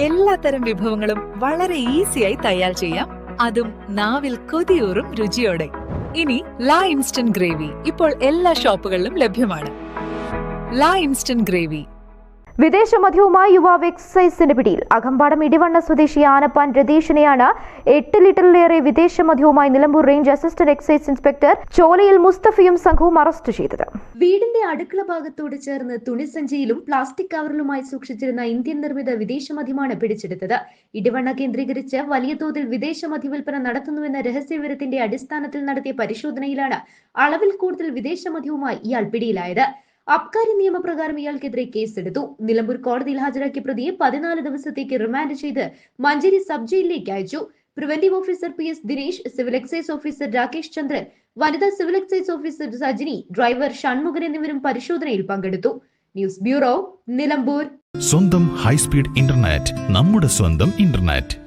എല്ലാത്തരം വിഭവങ്ങളും വളരെ ഈസിയായി തയ്യാർ ചെയ്യാം. അതും നാവിൽ കൊതിയൂറും രുചിയോടെ. ഇനി ലാ ഇൻസ്റ്റന്റ് ഗ്രേവി ഇപ്പോൾ എല്ലാ ഷോപ്പുകളിലും ലഭ്യമാണ്. ലാ ഇൻസ്റ്റന്റ് ഗ്രേവി വിദേശ മദ്യവുമായി യുവാവ് എക്സൈസിന് പിടിയിൽ. അകമ്പാടം ഇടിവണ്ണ സ്വദേശി ആനപ്പാൻ രതീഷിനെയാണ് എട്ട് ലിറ്ററിലേറെ വിദേശ മദ്യവുമായി Nilambur range assistant excise inspector ചോലയിൽ മുസ്തഫയും സംഘവും അറസ്റ്റ് ചെയ്തത്. വീടിന്റെ അടുക്കള ഭാഗത്തോട് ചേർന്ന് തുണിസഞ്ചിയിലും പ്ലാസ്റ്റിക് കവറിലുമായി സൂക്ഷിച്ചിരുന്ന ഇന്ത്യൻ നിർമ്മിത വിദേശ മദ്യമാണ് പിടിച്ചെടുത്തത്. ഇടിവണ്ണ കേന്ദ്രീകരിച്ച് വലിയ തോതിൽ വിദേശ മദ്യവിൽപ്പന നടത്തുന്നുവെന്ന രഹസ്യവിവരത്തിന്റെ അടിസ്ഥാനത്തിൽ നടത്തിയ പരിശോധനയിലാണ് അളവിൽ കൂടുതൽ വിദേശ മദ്യവുമായി ഇയാൾ പിടിയിലായത്. അബ്കാരി നിയമപ്രകാരം ഇയാൾക്കെതിരെ കേസെടുത്തു. നിലമ്പൂർ കോടതിയിൽ ഹാജരാക്കിയ പ്രതിയെ പതിനാല് ദിവസത്തേക്ക് റിമാൻഡ് ചെയ്ത് മഞ്ചേരി സബ് ജയിലിലേക്ക് അയച്ചു. Preventive officer P S Dinesh civil excise officer Rakesh Chandran വനിതാ civil excise officer Sajini driver Shanmukhan എന്നിവരും പരിശോധനയിൽ പങ്കെടുത്തു. News bureau Nilambur. സ്വന്തം ഹൈസ്പീഡ് ഇന്റർനെറ്റ് നമ്മുടെ സ്വന്തം ഇന്റർനെറ്റ്.